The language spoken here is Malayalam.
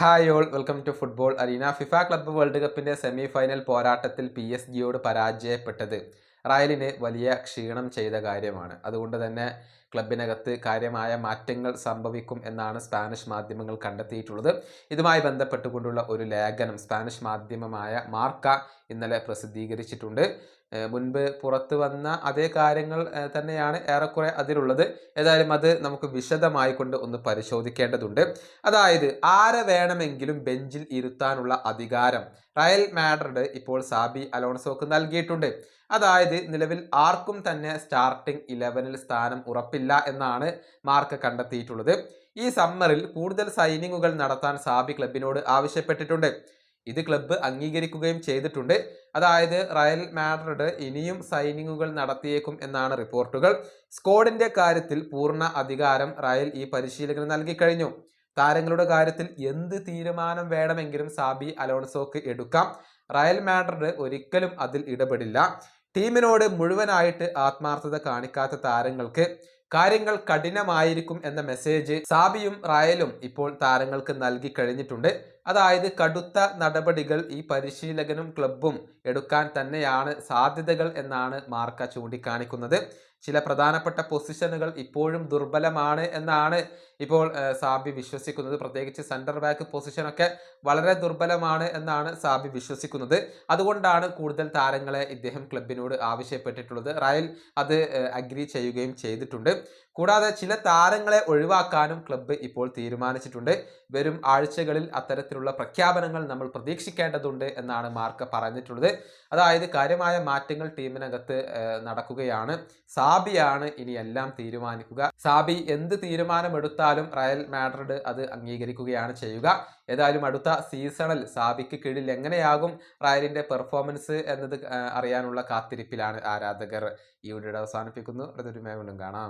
Hi all welcome to football arena. FIFA club world കപ്പിന്റെ സെമി ഫൈനൽ പോരാട്ടത്തിൽ പി എസ് ജിയോട് പരാജയപ്പെട്ടത് റയലിന് വലിയ ക്ഷീണം ചെയ്ത കാര്യമാണ്. അതുകൊണ്ട് തന്നെ ക്ലബിനകത്ത് കാര്യമായ മാറ്റങ്ങൾ സംഭവിക്കും എന്നാണ് സ്പാനിഷ് മാധ്യമങ്ങൾ കണ്ടെത്തിയിട്ടുള്ളത്. ഇതുമായി ബന്ധപ്പെട്ടുകൊണ്ടുള്ള ഒരു ലേഖനം സ്പാനിഷ് മാധ്യമമായ മാർക്ക ഇന്നലെ പ്രസിദ്ധീകരിച്ചിട്ടുണ്ട്. മുൻപ് പുറത്തു വന്ന അതേ കാര്യങ്ങൾ തന്നെയാണ് ഏറെക്കുറെ അതിലുള്ളത്. ഏതായാലും അത് നമുക്ക് വിശദമായി കൊണ്ട് ഒന്ന് പരിശോധിക്കേണ്ടതുണ്ട്. അതായത് ആരെ വേണമെങ്കിലും ബെഞ്ചിൽ ഇരുത്താനുള്ള അധികാരം റയൽ മാഡ്രിഡ് ഇപ്പോൾ സാബി അലോൺസോക്ക് നൽകിയിട്ടുണ്ട്. അതായത് നിലവിൽ ആർക്കും തന്നെ സ്റ്റാർട്ടിംഗ് ഇലവനിൽ സ്ഥാനം ഉറപ്പില്ല. എന്നാണ് മാർക്ക് കണ്ടെത്തിയിട്ടുള്ളത്. ഈ സമ്മറിൽ കൂടുതൽ സൈനിങ്ങുകൾ നടത്താൻ സാബി ക്ലബിനോട് ആവശ്യപ്പെട്ടിട്ടുണ്ട്. ഇത് ക്ലബ്ബ് അംഗീകരിക്കുകയും ചെയ്തിട്ടുണ്ട്. അതായത് റയൽ മാഡ്രിഡ് ഇനിയും സൈനിങ്ങുകൾ നടത്തിയേക്കും എന്നാണ് റിപ്പോർട്ടുകൾ. സ്ക്വാഡിന്റെ കാര്യത്തിൽ പൂർണ അധികാരം റയൽ ഈ പരിശീലകന് നൽകിക്കഴിഞ്ഞു താരങ്ങളുടെ കാര്യത്തിൽ എന്ത് തീരുമാനം വേണമെങ്കിലും സാബി അലോൺസോക്ക് എടുക്കാം. റയൽ മാഡ്രിഡ് ഒരിക്കലും അതിൽ ഇടപെടില്ല. ടീമിനോട് മുഴുവനായിട്ട് ആത്മാർത്ഥത കാണിക്കാത്ത താരങ്ങൾക്ക് കാര്യങ്ങൾ കഠിനമായിരിക്കും എന്ന മെസ്സേജ് സാബിയും റായലും ഇപ്പോൾ താരങ്ങൾക്ക് നൽകി കഴിഞ്ഞിട്ടുണ്ട്. അതായത് കടുത്ത നടപടികൾ ഈ പരിശീലകനും ക്ലബും എടുക്കാൻ തന്നെയാണ് സാധ്യതകൾ എന്നാണ് മാർക്ക ചൂണ്ടിക്കാണിക്കുന്നത്. ചില പ്രധാനപ്പെട്ട പൊസിഷനുകൾ ഇപ്പോഴും ദുർബലമാണ് എന്നാണ് ഇപ്പോൾ സാബി വിശ്വസിക്കുന്നത്. പ്രത്യേകിച്ച് സെന്റർ ബാക്ക് പൊസിഷനൊക്കെ വളരെ ദുർബലമാണ് എന്നാണ് സാബി വിശ്വസിക്കുന്നത്. അതുകൊണ്ടാണ് കൂടുതൽ താരങ്ങളെ ഇദ്ദേഹം ക്ലബിനോട് ആവശ്യപ്പെട്ടിട്ടുള്ളത്. റയൽ അത് അഗ്രി ചെയ്യുകയും ചെയ്തിട്ടുണ്ട്. കൂടാതെ ചില താരങ്ങളെ ഒഴിവാക്കാനും ക്ലബ്ബ് ഇപ്പോൾ തീരുമാനിച്ചിട്ടുണ്ട്. വരും ആഴ്ചകളിൽ അത്തരത്തിലുള്ള പ്രഖ്യാപനങ്ങൾ നമ്മൾ പ്രതീക്ഷിക്കേണ്ടതുണ്ട് എന്നാണ് മാർക്ക് പറഞ്ഞിട്ടുള്ളത്. അതായത് കാര്യമായ മാറ്റങ്ങൾ ടീമിനകത്ത് നടക്കുകയാണ്. സാബിയാണ് ഇനി എല്ലാം തീരുമാനിക്കുക. സാബി എന്ത് തീരുമാനമെടുത്താലും റയൽ മാഡ്രിഡ് അത് അംഗീകരിക്കുകയാണ് ചെയ്യുക. ഏതായാലും അടുത്ത സീസണിൽ സാബിക്ക് കീഴിൽ എങ്ങനെയാകും റയലിന്റെ പെർഫോമൻസ് എന്നത് അറിയാനുള്ള കാത്തിരിപ്പിലാണ് ആരാധകർ. ഈ വീഡിയോ അവസാനിപ്പിക്കുന്നു. അടുത്തൊരു വീണ്ടും കാണാം.